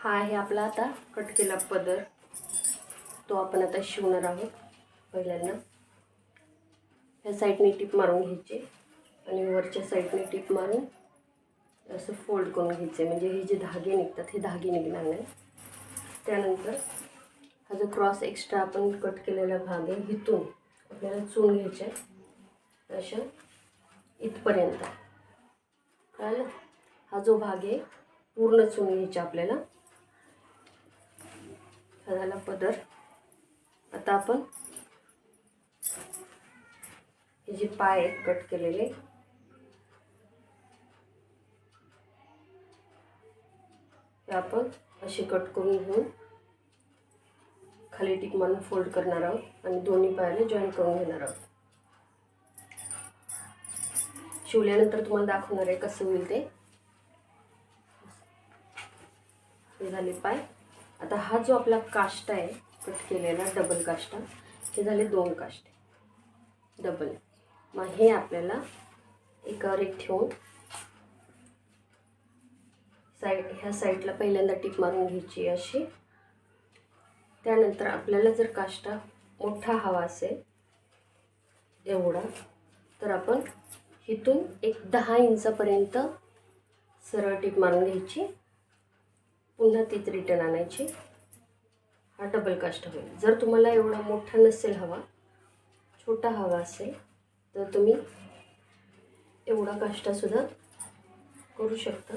हा आहे आपला आता कट केला पदर. तो आपण आता शिवणार आहोत पहिल्यांदा. ह्या साईडने टीप मारून घ्यायचे आणि वरच्या साईडने टीप मारून असं फोल्ड करून घ्यायचे. म्हणजे हे जे धागे निघतात हे धागे निघणार नाही. त्यानंतर हा जो क्रॉस एक्स्ट्रा आपण कट केलेला भाग आहे हिथून आपल्याला चून घ्यायचे आहे अशा इथपर्यंत. कळलं? हा जो भाग आहे पूर्ण चून घ्यायचा आपल्याला. झाला पदर. आता आपण हे जे पाय आहेत कट केलेले. हे आपण असे कट करून घेऊन खाली टिक मारून फोल्ड करणार आहोत आणि दोन्ही पायाला जॉईन करून घेणार आहोत. शिवल्यानंतर तुम्हाला दाखवणार आहे कसं होईल ते. झाले पाय. आता हा जो आपला काष्ट आहे कट केलेला डबल काष्टा. हे झाले दोन काष्टे. डबल मग हे आपल्याला एकावर एक ठेवून साईड ह्या साईडला पहिल्यांदा टीप मारून घ्यायची अशी. त्यानंतर आपल्याला जर काष्टा मोठा हवा असेल एवढा तर आपण इथून एक दहा इंचापर्यंत सरळ टीप मारून घ्यायची. पुन्हा तीच रिटर्न आणायची. हा डबल कास्ट होईल. जर तुम्हाला एवढा मोठा नसेल हवा छोटा हवा असेल तर तुम्ही एवढा काष्टासुद्धा करू शकता.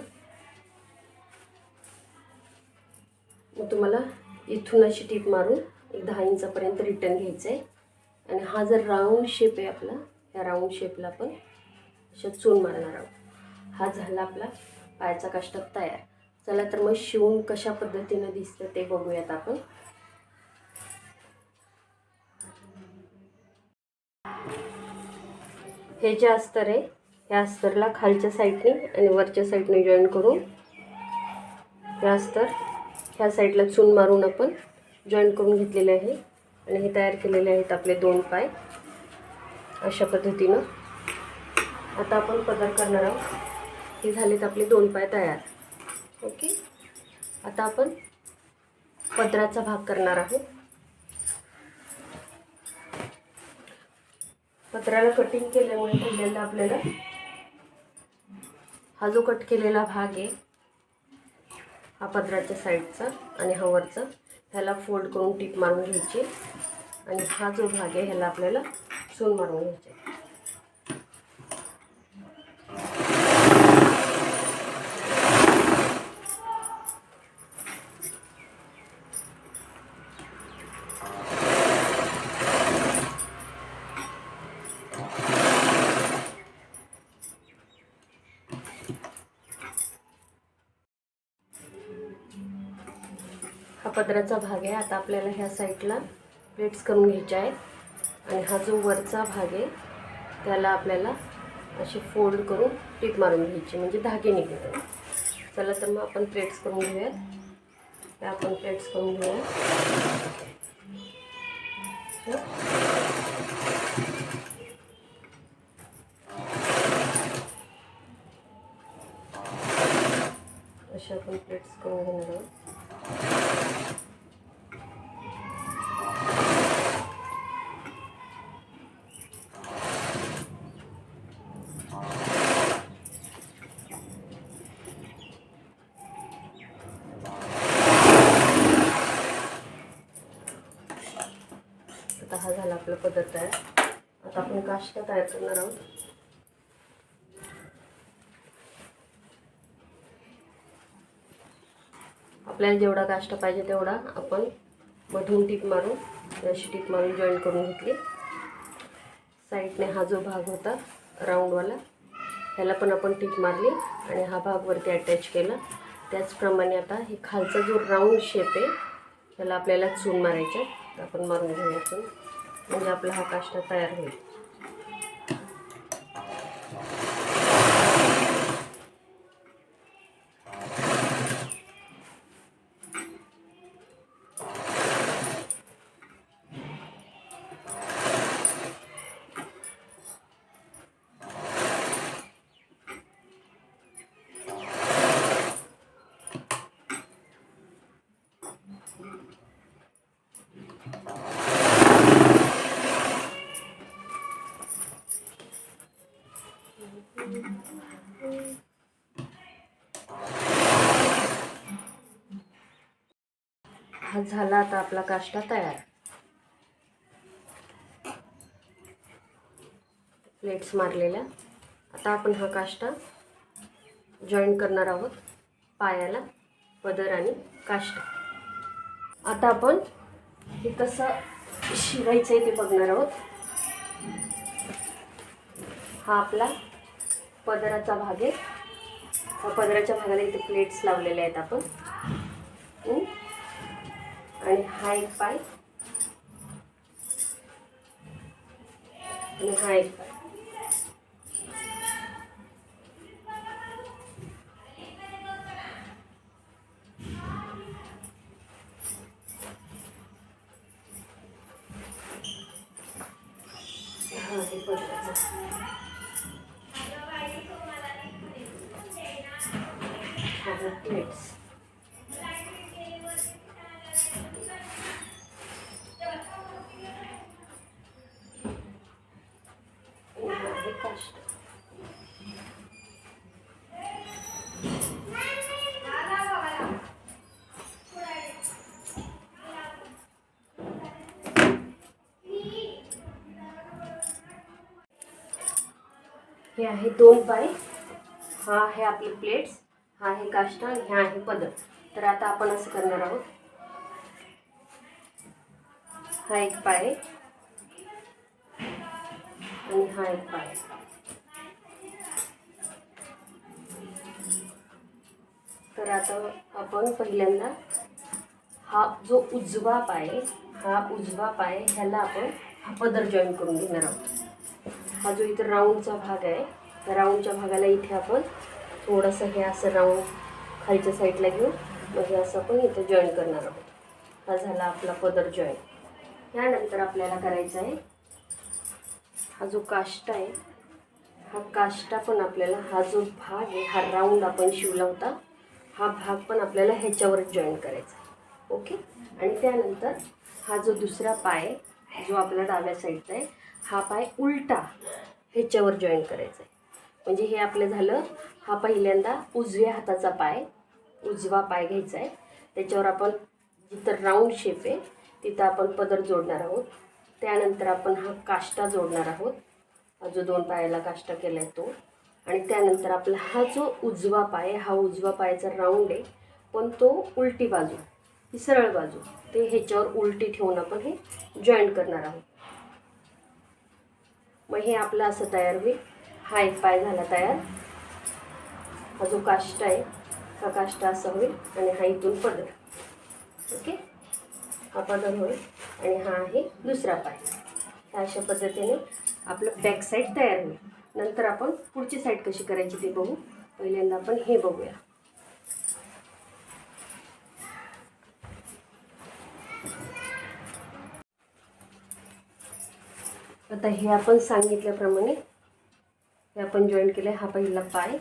मग तुम्हाला इथून अशी टीप मारून एक दहा इंचापर्यंत रिटर्न घ्यायचं आहे आणि हा जर राऊंड शेप आहे आपला ह्या राऊंड शेपला आपण अशा चून मारणार आहोत. हा झाला आपला पायाचा काष्ट तयार. चला तर मग शिवून कशा पद्धतीनं दिसतं ते बघूयात आपण. हे जे अस्तर आहे ह्या अस्तरला खालच्या साईडने आणि वरच्या साईडने जॉईन करून हे अस्तर ह्या साईडला चून मारून आपण जॉईन करून घेतलेले आहे. आणि हे तयार केलेले आहेत आपले दोन पाय. अशा पद्धतीनं. आता आपण पदर करणार आहोत. हे झालेत आपले दोन पाय तयार. ओके. आता आपण पदराचा भाग करणार आहोत. पत्राला कटिंग केल्यामुळे पहिल्यांदा आपल्याला हा जो कट केलेला भाग आहे हा पदराच्या साईडचा आणि हा वरचा ह्याला फोल्ड करून टीप मारून घ्यायची. आणि हा जो भाग आहे ह्याला आपल्याला सून मारून घ्यायचे पदराचा भाग आहे. आता आपल्याला ह्या साईडला प्लेट्स करून घ्यायच्या आहेत. आणि हा जो वरचा भाग आहे त्याला आपल्याला असे फोल्ड करून टीप मारून घ्यायची. म्हणजे धागे निघतात. चला तर मग आपण प्लेट्स करून घेऊयात. त्या आपण प्लेट्स करून घेऊया अशा आपण प्लेट्स करून घेणार आहोत आता हा झाला आपला पदार्थ आहे. आता आपण काष्टा तयार करणार आहोत. आपल्याला जेवढा काष्ट पाहिजे तेवढा आपण मधून टीप मारून अशी टीप मारून जॉईन करून घेतली. साईडने हा जो भाग होता राऊंडवाला ह्याला पण आपण टीप मारली आणि हा भाग वरती अटॅच केला. त्याचप्रमाणे आता हे खालचा जो राऊंड शेप आहे त्याला आपल्याला चून मारायच्या आपण मारून घेऊया चून. म्हणजे आपला हा काष्टा तयार होईल. हा झाला आता आपला काष्टा तयार. प्लेट्स मारलेल्या. आता आपण हा काष्टा जॉईन करणार आहोत पायाला पदर आणि काष्टा. आता आपण हे कसं शिवायचं आहे ते बघणार आहोत. हा आपला पदराचा भाग आहे. पदराच्या भागाला इथे प्लेट्स लावलेल्या आहेत आपण. आणि हा एक पाय आणि हा एक पाय हा हे पदराचा हा हा प्लेट्स आणि हा आहे काष्ट हे आहे दोन पाय. हा आहे आपले प्लेट्स हा आहे काष्टा आणि हा आहे पदर. तर आता आपण असं करणार आहोत. हा एक पाय आणि हा एक पाय. तर आता आपण पहिल्यांदा हा जो उजवा पाय आहे, हा उजवा पाय आहे, ह्याला आपण हा पदर जॉईन करून घेणार आहोत. हा जो इथं राऊंडचा भाग आहे त्या राऊंडच्या भागाला इथे आपण थोडंसं हे असं राऊंड खालच्या साईडला घेऊ म्हणजे हे असं आपण इथं जॉईन करणार आहोत. हा झाला आपला पदर जॉईन त्यानंतर आपल्याला करायचा आहे हा जो काष्टा आहे हा काष्टा पण आपल्याला हा जो भाग आहे हा राऊंड आपण शिवला होता हा भाग पण आपल्याला ह्याच्यावरच जॉईन करायचा आहे. ओके आणि त्यानंतर हा जो दुसरा पाय आहे, जो आपल्या डाव्या साईडचा आहे हा पाय उलटा ह्याच्यावर जॉईन करायचा आहे म्हणजे हे आपलं झालं हा पहिल्यांदा उजव्या हाताचा पाय उजवा पाय घ्यायचा आहे त्याच्यावर आपण जिथं राऊंड शेप आहे तिथं आपण पदर जोडणार आहोत. त्यानंतर आपण हा काष्टा जोडणार आहोत. हा जो दोन पायाला काष्टा केला आहे तो. आणि त्यानंतर आपला हा जो उजवा पाय हा उजवा पायाचा राऊंड आहे पण तो उलटी बाजू ही सरळ बाजू ते ह्याच्यावर उलटी ठेवून आपण हे जॉईंट करणार आहोत. मग हे आपलं असं तयार होईल. हा एक पाय झाला तयार. हा जो काष्ट आहे हा काष्ट असा होईल आणि हा इथून पदर. ओके? हा पदर होईल आणि हा आहे दुसरा पाय. ह्या अशा पद्धतीने आपलं बॅक साईड तयार होईल. नंतर आपण पुढची साईड कशी करायची ते बघू. पहिल्यांदा आपण हे बघूया. आता हे आपण सांगितल्याप्रमाणे हे आपण जॉईन केलं आहे हा पहिला पाय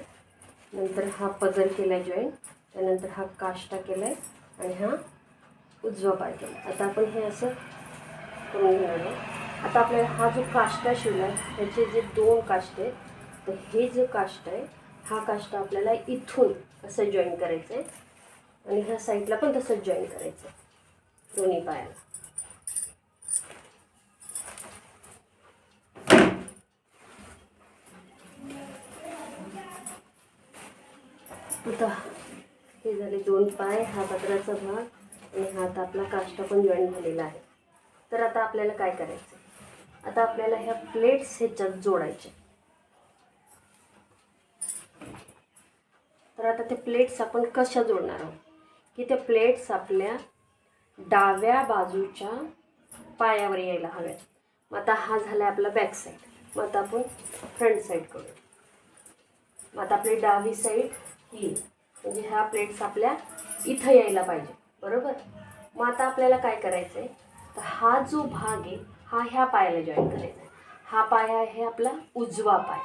नंतर हा पदर केला आहे जॉईन त्यानंतर हा काष्टा केला आहे आणि हा उजवा पाय केला आता आपण हे असं करून घेणार आता आपल्याला हा जो काष्टा शिवला आहे ह्याचे जे दोन काष्ट आहेत तर हे जे काष्ट आहे हा काष्टा आपल्याला इथून असं जॉईन करायचं आहे आणि ह्या साईडला पण तसंच जॉईन करायचं आहे दोन्ही पायाला. आता हे झाले दोन पाय. हा पत्राचा भाग आणि हा आता आपला काष्टा पण जॉईन झालेला आहे. तर आता आपल्याला काय करायचं आता आपल्याला ह्या प्लेट्स ह्याच्यात जोडायच्या तर आता ते प्लेट्स आपण कशा जोडणार आहोत? की ते प्लेट्स आपल्या डाव्या बाजूच्या पायावर यायला हव्यात. मग आता हा झाला आपला बॅक साईड मग आता आपण फ्रंट साईड करू मग आता आपली डावी साईड येईल म्हणजे ह्या प्लेट्स आपल्या इथं यायला पाहिजे. बरोबर? मग आता आपल्याला काय करायचं आहे तर हा जो भाग आहे हा ह्या पायाला जॉईन करायचा आहे हा पाय आहे आपला उजवा पाय.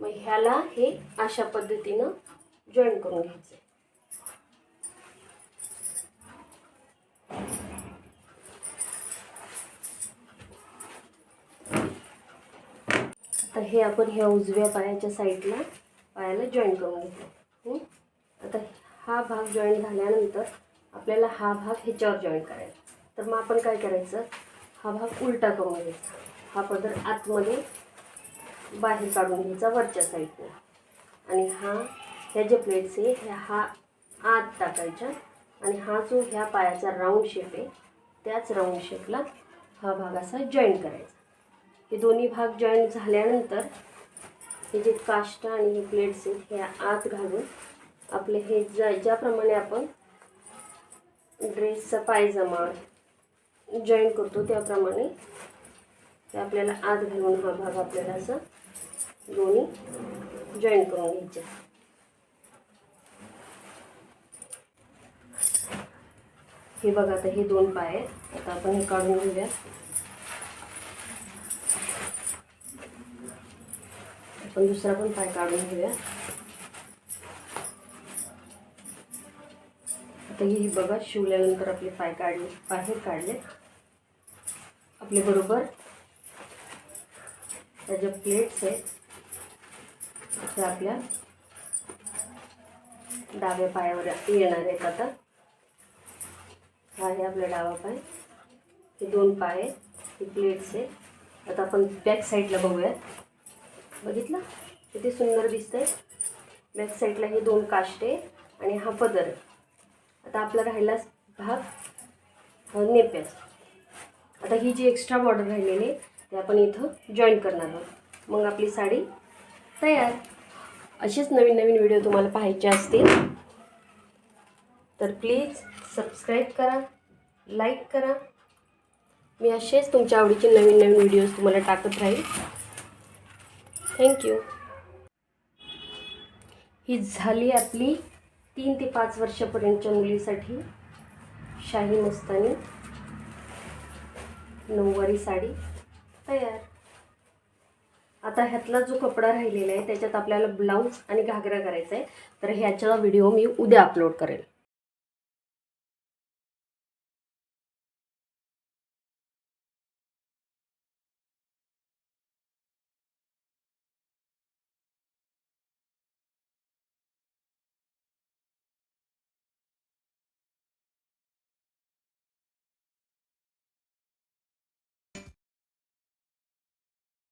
मग ह्याला हे अशा पद्धतीनं जॉईन करून घ्यायचं आहे आता हे आपण ह्या उजव्या पायाच्या साईडला पायाला जॉईन करून घेतो आता हा भाग जॉईन झाल्यानंतर आपल्याला हा भाग ह्याच्यावर जॉईन करायचा. तर मग आपण काय करायचं? हा भाग उलटा करून घ्यायचा. हा पदर आतमध्ये बाहेर काढून घ्यायचा वरच्या साईडने आणि हा ह्या जे प्लेट्स आहे ह्या हा आत टाकायच्या आणि हा जो ह्या पायाचा राऊंड शेप आहे त्याच राऊंड शेपला हा भाग असा जॉईन करायचा. हे दोन्ही भाग जॉईन झाल्यानंतर हे जे काष्ट आणि हे प्लेट्स आहेत हे आत घालून आपले हे ज्या ज्याप्रमाणे आपण ड्रेसचा पायजमा जॉईन करतो त्याप्रमाणे ते आपल्याला आत घालून हा भाग आपल्याला असं दोन्ही जॉईन करून घ्यायचे. हे बघा आता हे दोन पाय आहेत. आता आपण हे काढून घेऊया आपण दुसरा पण पाय काढून घेऊया. आता ही बघा शिवल्यानंतर आपले पाय काढले बाहेर काढले. आपले बरोबर त्या ज्या प्लेट्स आहेत त्या आपल्या डाव्या पायावर येणार आहेत आता. हा आहे आपला डावा पाय. हे दोन पाय आहेत हे प्लेट्स आहेत. आता आपण बॅक साईडला बघूयात. बघितलं? किती सुंदर दिसतंय. बॅक साईडला हे दोन काष्टे आणि हा पदर आहे. आता आपला राहिला भाग हा नेप्याचा आता ही जी एक्स्ट्रा बॉर्डर राहिलेली आहे ते आपण इथं जॉईन करणार आहोत. मग आपली साडी तयार. असेच नवीन नवीन व्हिडिओ तुम्हाला पाहायचे असतील तर प्लीज सबस्क्राईब करा लाईक करा. मी असेच तुमच्या आवडीचे नवीन नवीन व्हिडिओज तुम्हाला टाकत राहील. थँक्यू ही झाली आपली तीन ते पाच वर्षापर्यंतच्या मुलीसाठी शाही मस्तानी नऊवारी साडी तयार. आता ह्यातला जो कपडा राहिलेला आहे त्याच्यात आपल्याला ब्लाऊज आणि घागरा करायचा आहे. तर ह्याचा व्हिडिओ मी उद्या अपलोड करेल.